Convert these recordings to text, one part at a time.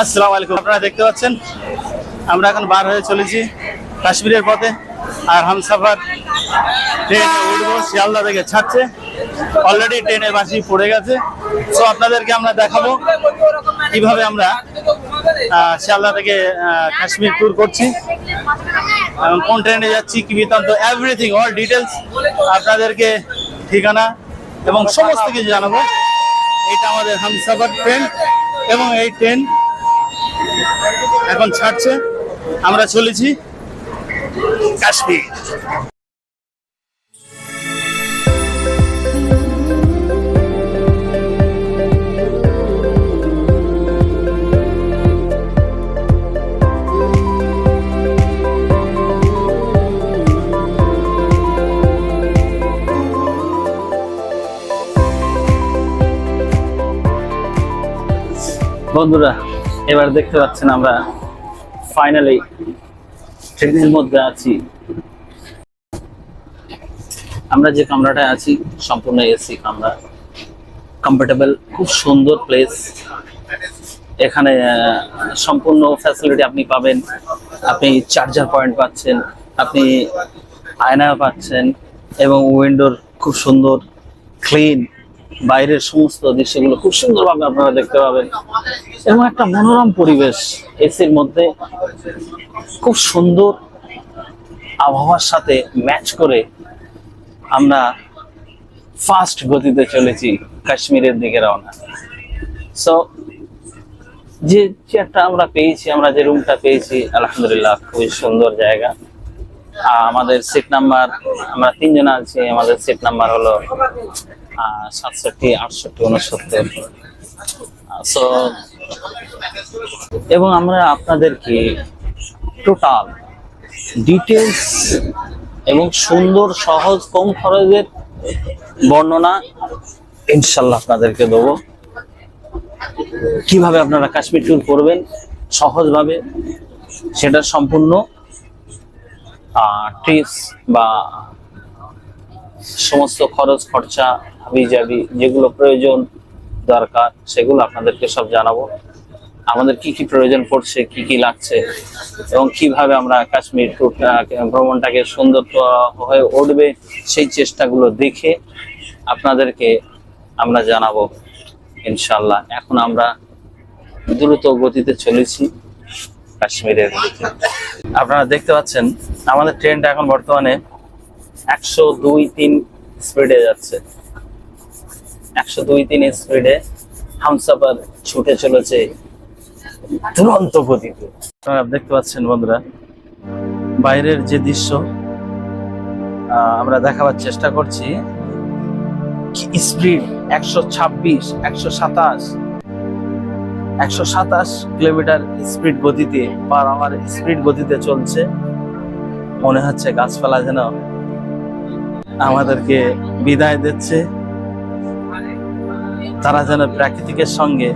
আসসালামু আলাইকুম। আপনারা দেখতে পাচ্ছেন, আমরা এখন বার হয়ে চলেছি কাশ্মীরের পথে, আর হামসাফার ট্রেনে উঠবো, শিয়ালদা থেকে ছাড়ছে। অলরেডি ট্রেনের বাসি পড়ে গেছে। সো আপনাদেরকে আমরা দেখাবো কীভাবে আমরা শিয়ালদা থেকে কাশ্মীর ট্যুর করছি এবং কোন ট্রেনে যাচ্ছি, কি বৃত্তান্ত এভরিথিং অল ডিটেলস আপনাদেরকে ঠিকানা এবং সমস্ত কিছু জানাব। এটা আমাদের হামসাফার ট্রেন এবং এই ট্রেন এখন ছাড়ছে আমরা চলেছি কাশ্মীর। বন্ধুরা এবার দেখতে পাচ্ছেন আমরা ফাইনালি ট্রেনের মধ্যে আছি। আমরা যে কামরাটায় আছি, সম্পূর্ণ এসি কামরা। কমফোর্টেবল খুব সুন্দর প্লেস এখানে সম্পূর্ণ ফ্যাসিলিটি আপনি পাবেন। আপনি চার্জার পয়েন্ট পাচ্ছেন, আপনি আয়না পাচ্ছেন এবং উইন্ডোর খুব সুন্দর ক্লিন বাইরের সমস্ত দৃশ্যগুলো খুব সুন্দরভাবে আপনারা দেখতে পাবেন। এবং একটা মনোরম পরিবেশ এসির মধ্যে খুব সুন্দর আবহাওয়ার সাথে ম্যাচ করে আমরা ফাস্ট গতিতে চলেছি কাশ্মীরের দিকে রওনা। সো যে চেয়ারটা আমরা পেয়েছি, আমরা যে রুমটা পেয়েছি, আলহামদুলিল্লাহ, খুবই সুন্দর জায়গা। আমাদের সিট নাম্বার আমরা তিনজন আছি, আমাদের সিট নাম্বার হলো সাতষট্টি, আটষট্টি, উনসত্তর। সো এবং আমরা আপনাদেরকে টোটাল ডিটেলস এবং সুন্দর, সহজ, কম খরচের বর্ণনা ইনশাল্লাহ আপনাদেরকে দেবো। কীভাবে আপনারা কাশ্মীর ট্যুর করবেন, সহজভাবে সেটা সম্পূর্ণ ট্রিপস বা সমস্ত খরচ খরচা হাবি জাবি যেগুলো প্রয়োজন দরকার, সেগুলো আপনাদেরকে সব জানাব। আমাদের কি কি প্রয়োজন পড়ছে, কি কি লাগছে, এবং কীভাবে আমরা কাশ্মীর ভ্রমণটাকে সুন্দর হয়ে উঠবে, সেই চেষ্টাগুলো দেখে আপনাদেরকে আমরা জানাব ইনশাল্লাহ এখন আমরা দ্রুত গতিতে চলেছি। কাশ্মীরের আপনারা দেখতে পাচ্ছেন, আমাদের ট্রেনটা এখন বর্তমানে একশো দুই তিন স্পিডে যাচ্ছে। একশো দুই তিন স্পিডে হামসাফার ছুটে চলেছে দুরন্ত গতিতে। আপনারা দেখতে পাচ্ছেন বন্ধুরা, বাইরের যে দৃশ্য আমরা দেখাবার চেষ্টা করছি স্পিড একশো ছাব্বিশ, একশো সাতাশ একশো সাতাশ কিলোমিটার স্পিড গতিতে পার আমার স্পিড গতিতে চলছে। মনে হচ্ছে গাছপালা যেন আমাদেরকে বিদায় দিচ্ছে। তারা যেন প্রাকৃতিকের সঙ্গে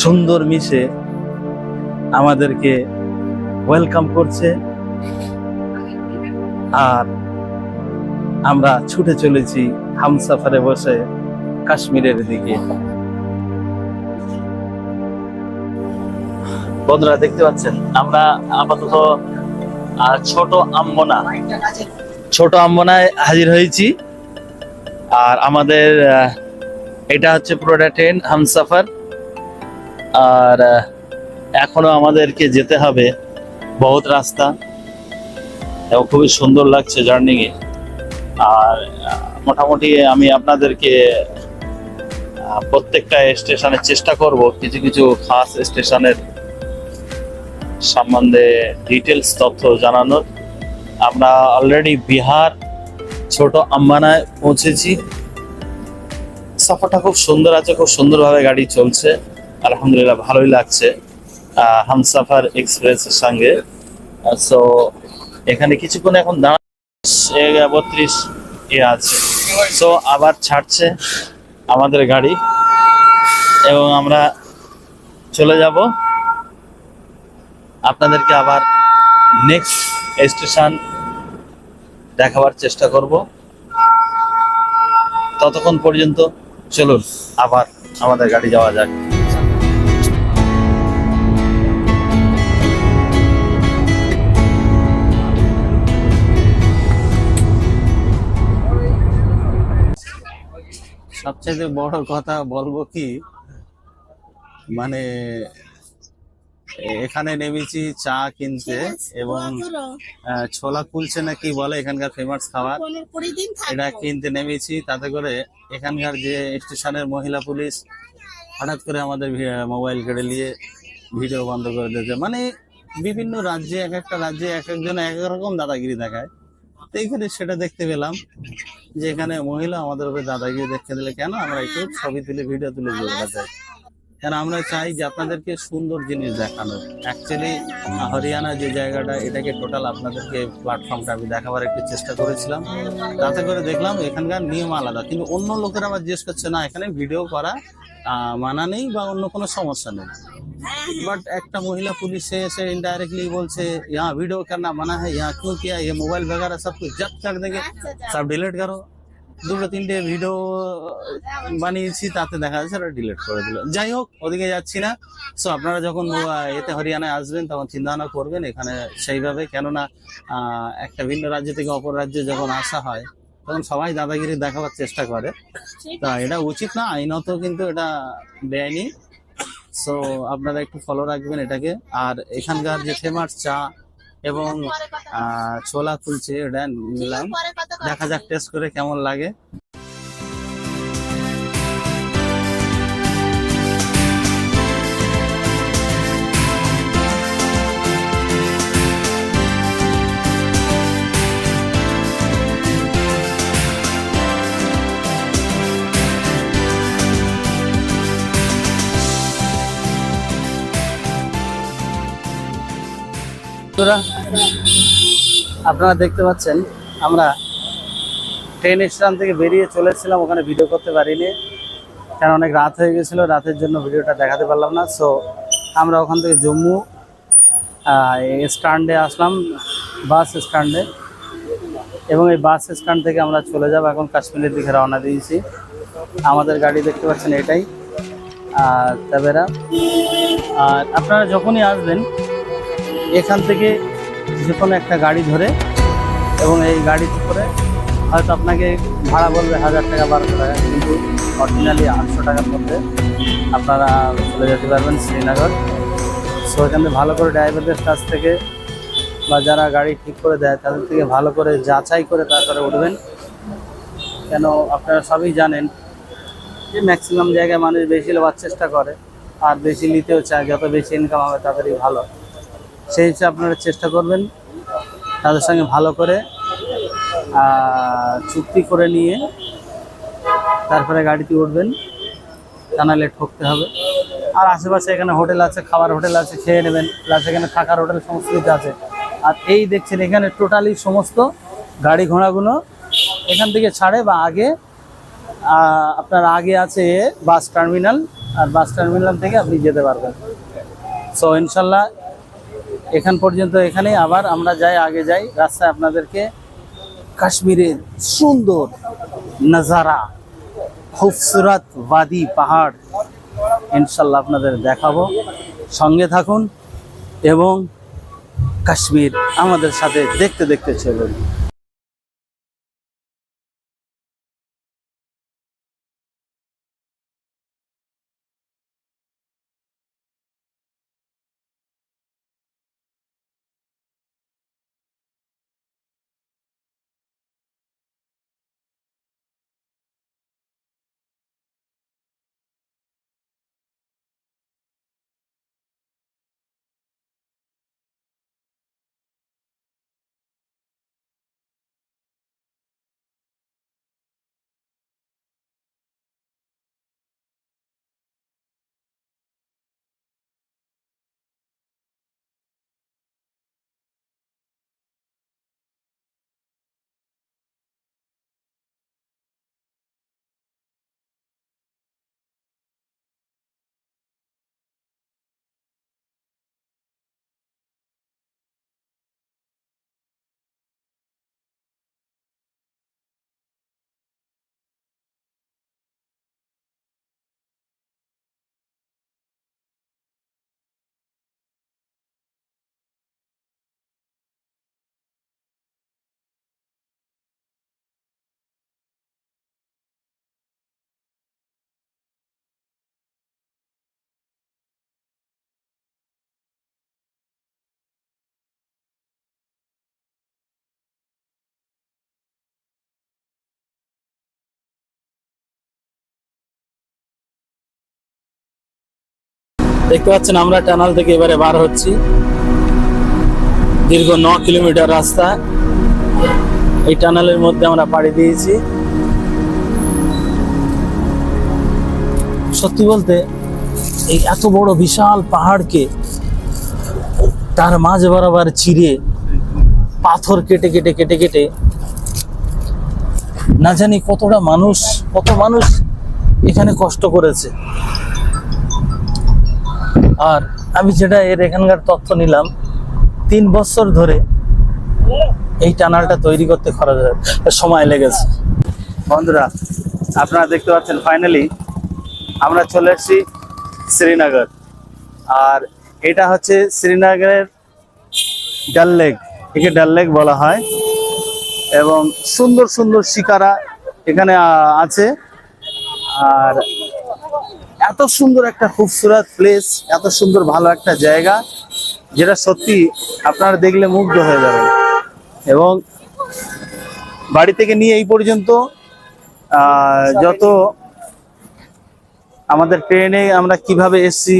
সুন্দর মিশে আমাদেরকে ওয়েলকাম করছে। আর আমরা ছুটে চলেছি হামসাফারে বসে কাশ্মীরের দিকে। বন্ধুরা দেখতে পাচ্ছেন, আমরা আপাতত ছোট আম্বনা ছোট আম্বনায় হাজির হয়েছি। আর আমাদের এটা হচ্ছে পুরোটা ট্রেন, হামসাফার। আর এখনও আমাদেরকে যেতে হবে। বহুত রাস্তা। এবং খুবই সুন্দর লাগছে জার্নি আর, মোটামুটি আমি আপনাদেরকে প্রত্যেকটা স্টেশনের চেষ্টা করব। কিছু কিছু খাস স্টেশনের সম্বন্ধে ডিটেলস তথ্য জানানোর। আমরা অলরেডি বিহার, ছোট আম্বানায় পৌঁছেছি। সফরটা খুব সুন্দর আছে, খুব সুন্দরভাবে গাড়ি চলছে। আলহামদুলিল্লাহ ভালোই লাগছে হামসাফার এক্সপ্রেসের সঙ্গে। সো এখানে কিছুক্ষণ এখন দাঁড়া বত্রিশ এ আছে। সো আবার ছাড়ছে আমাদের গাড়ি। এবং আমরা চলে যাব। আপনাদেরকে আবার নেক্সট স্টেশন দেখাবার চেষ্টা করব। ততক্ষণ পর্যন্ত চলুন, আবার আমাদের গাড়ি যাওয়া যাক। সবচেয়ে বড় কথা বলব কি মানে এখানে নেমেছি চা কিনতে এবং ছোলা কুলছে না কি বলে এখানকার ফেমাস খাবার। এটা কিনতে নেমেছি তাতে করে এখানকার যে স্টেশনের মহিলা পুলিশ হঠাৎ করে আমাদের মোবাইল কেড়ে নিয়ে ভিডিও বন্ধ করে দিয়েছে। মানে বিভিন্ন রাজ্যে এক একটা রাজ্যে এক একজন এক এক রকম দাদাগিরি দেখায়। তো এইখানে সেটা দেখতে পেলাম যে এখানে মহিলা আমাদের উপরে দাদাগিরি দেখতে দিলে কেন? আমরা একটু ছবি তুলে ভিডিও তুলে দিয়ে দেখাতে কেন আমরা চাই যে আপনাদেরকে সুন্দর জিনিস দেখানো অ্যাকচুয়ালি হরিয়ানা যে জায়গাটা এটাকে টোটাল আপনাদেরকে প্ল্যাটফর্মটা আমি দেখাবার একটু চেষ্টা করেছিলাম তাতে করে দেখলাম এখানকার নিয়ম আলাদা কিন্তু অন্য লোকেরা আবার জিজ্ঞেস করছে না এখানে ভিডিও করা আহ, মানা নেই বা অন্য কোনো সমস্যা নেই बट একটা মহিলা पुलिस से ऐसे इनडायरेक्टली বলছে यहाँ वीडियो करना मना है यहाँ क्यों किया ये मोबाइल वगैरह सब कुछ जब्त कर देंगे সব ডিলিট করো দুটো তিনটে ভিডিও বানিয়েছি, তাতে দেখা যাচ্ছে ওরা ডিলিট করে দিল। যাই হোক, ওদিকে যাচ্ছি না। সো আপনারা যখন এতে হরিয়ানায় আসবেন, তখন চিন্তা ভাবনা করবেন এখানে সেইভাবে। কেননা একটা ভিন্ন রাজ্য থেকে অপর রাজ্যে যখন আসা হয়, তখন সবাই দাদাগিরি দেখাবার চেষ্টা করে। তা এটা উচিত না, আইনত কিন্তু এটা বেআইনি। সো আপনারা একটু ফলো রাখবেন এটাকে। আর এখানকার যে ফেমাস চা এবং ছোলা তুলছে এটা নিলাম। দেখা যাক টেস্ট করে কেমন লাগে। বন্ধুরা, আপনারা দেখতে পাচ্ছেন, আমরা ট্রেন স্টেশন থেকে বেরিয়ে চলেছিলাম ওখানে ভিডিও করতে পারিনি। কারণ অনেক রাত হয়ে গেছিল, রাতের জন্য ভিডিওটা দেখাতে পারলাম না। সো আমরা ওখান থেকে জম্মু স্ট্যান্ডে আসলাম বাস স্ট্যান্ডে এবং এই বাস স্ট্যান্ড থেকে আমরা চলে যাব, এখন কাশ্মীরের দিকে রওনা দিয়েছি। আমাদের গাড়ি দেখতে পাচ্ছেন এটাই আর তাবেরা আর আপনারা যখনই আসবেন এখান থেকে যে কোনো একটা গাড়ি ধরে এবং এই গাড়িতে করে হয়তো আপনাকে ভাড়া বলবে হাজার টাকা, বারোশো টাকা, কিন্তু অরিজিনালি আটশো টাকার মধ্যে আপনারা চলে যেতে পারবেন শ্রীনগর। সো এখান থেকে ভালো করে ড্রাইভারদের কাছ থেকে বা যারা গাড়ি ঠিক করে দেয়, তাদের থেকে ভালো করে যাচাই করে তারপরে উঠবেন। কেন আপনারা সবই জানেন যে ম্যাক্সিমাম জায়গায় মানুষ বেশি নেওয়ার চেষ্টা করে, আর বেশি নিতেও চায়। যত বেশি ইনকাম হবে তাদেরই ভালো। সেই হিসেবে আপনারা চেষ্টা করবেন তাদের সঙ্গে ভালো করে চুক্তি করে নিয়ে তারপরে গাড়িতে উঠবেন। তা ঠকতে হবে। আর আশেপাশে এখানে হোটেল আছে, খাবার হোটেল আছে, খেয়ে নেবেন। প্লাস এখানে থাকার হোটেল সমস্ত কিছু আছে। আর এই দেখছেন এখানে টোটালি সমস্ত গাড়ি ঘোড়াগুলো এখান থেকে ছাড়ে বা আগে আপনার আগে আছে বাস টার্মিনাল। আর বাস টার্মিনাল থেকে আপনি যেতে পারবেন। সো ইনশাল্লাহ এখান পর্যন্ত এখানে আবার আমরা যাই, আগে যাই রাস্তায় আপনাদেরকে কাশ্মীরের সুন্দর নজারা, খুবসুরত ওয়াদি পাহাড় ইনশাল্লাহ আপনাদের দেখাবো। সঙ্গে থাকুন এবং কাশ্মীর আমাদের সাথে দেখতে দেখতে চলুন। দেখতে পাচ্ছেন আমরা টানাল থেকে এবারে বার হচ্ছি। দীর্ঘ ন কিলোমিটার রাস্তা। এই টানালের মধ্যে আমরা পাড়ি দিয়েছি। সত্যি বলতে, এই এত বড় বিশাল পাহাড়কে তার মাঝ বরাবর চিরে পাথর কেটে কেটে কেটে কেটে না জানি কতটা মানুষ, কত মানুষ এখানে কষ্ট করেছে। আর আমি যেটা এর এখানকার তথ্য নিলাম, তিন বছর ধরে এই টানালটা তৈরি করতে খরচ সময় লেগেছে। বন্ধুরা, আপনারা দেখতে পাচ্ছেন ফাইনালি আমরা চলে এসেছি শ্রীনগর। আর এটা হচ্ছে শ্রীনগরের ডাল লেক, একে ডাল লেক বলা হয়। এবং সুন্দর সুন্দর শিকারা এখানে আছে। আর এত সুন্দর একটা খুবসুরত প্লেস এত সুন্দর ভালো একটা জায়গা, যেটা সত্যি আপনারা দেখলে মুগ্ধ হয়ে যাবেন। এবং বাড়ি থেকে নিয়ে এই পর্যন্ত যত আমাদের ট্রেনে আমরা কীভাবে এসছি,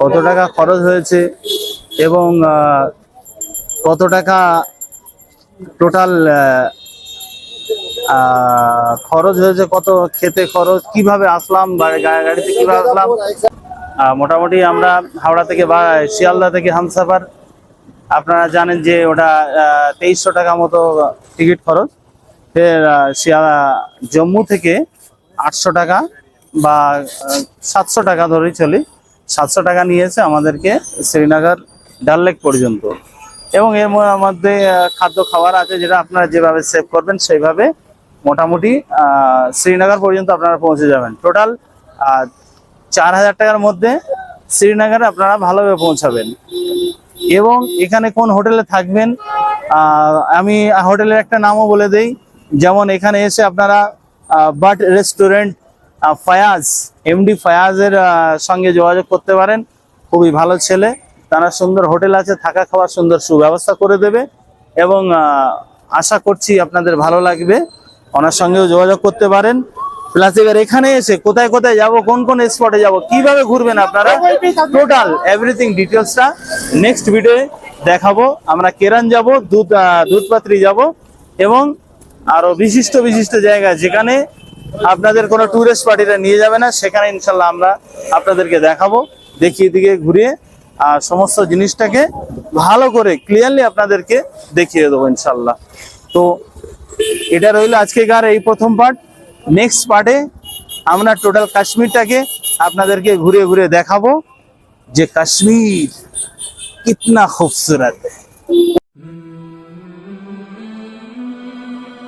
কত টাকা খরচ হয়েছে, এবং কত টাকা টোটাল খরচ হয়েছে কত খেতে খরচ কীভাবে আসলাম গাড়িতে কীভাবে আসলাম? মোটামুটি আমরা হাওড়া থেকে বা শিয়ালদা থেকে হামসাফার আপনারা জানেন যে ওটা তেইশশো টাকা মতো টিকিট খরচ। ফের আহ, শিয়া জম্মু থেকে আটশো টাকা বা সাতশো টাকা ধরেই চলি। সাতশো টাকা নিয়েছে আমাদেরকে শ্রীনগর ডাল লেক পর্যন্ত। এবং এর মধ্যে খাদ্য খাবার আছে যেটা আপনারা যেভাবে সেভ করবেন সেইভাবে মোটামুটি শ্রীনগর পর্যন্ত আপনারা পৌঁছে যাবেন। টোটাল চার হাজার টাকার মধ্যে শ্রীনগরে আপনারা ভালোভাবে পৌঁছাবেন। এবং এখানে কোন হোটেলে থাকবেন আমি হোটেলের একটা নামও বলে দেই। যেমন এখানে এসে আপনারা বাট রেস্টুরেন্ট ফায়াজ, এমডি ফায়াজের সঙ্গে যোগাযোগ করতে পারেন। খুবই ভালো ছেলে। তারা সুন্দর হোটেল আছে, থাকা খাওয়ার সুন্দর সুব্যবস্থা করে দেবে। এবং আশা করছি আপনাদের ভালো লাগবে। ওনার সঙ্গেও যোগাযোগ করতে পারেন। প্লাস এবার এখানে এসে কোথায় কোথায় যাব, কোন কোন স্পটে যাব, কীভাবে ঘুরবেন আপনারা? টোটাল এভরিথিং ডিটেলসটা নেক্সট ভিডিওয়ে দেখাবো। আমরা কেরান যাব, দুধ দুধপাত্রি যাব এবং আরও বিশিষ্ট বিশিষ্ট জায়গা যেখানে আপনাদের কোনো ট্যুরিস্ট পার্টিরা নিয়ে যাবে না, সেখানে ইনশাল্লাহ আমরা আপনাদেরকে দেখাবো। দেখিয়ে দিকে ঘুরিয়ে আর সমস্ত জিনিসটাকে ভালো করে ক্লিয়ারলি আপনাদেরকে দেখিয়ে দেবো ইনশাল্লাহ। তো এটা রইল আজকেকার এই প্রথম পার্ট নেক্সট পার্টে আমরা টোটাল কাশ্মীরটাকে আপনাদেরকে ঘুরে ঘুরে দেখাবো যে কাশ্মীর কিতনা খুবসুরত।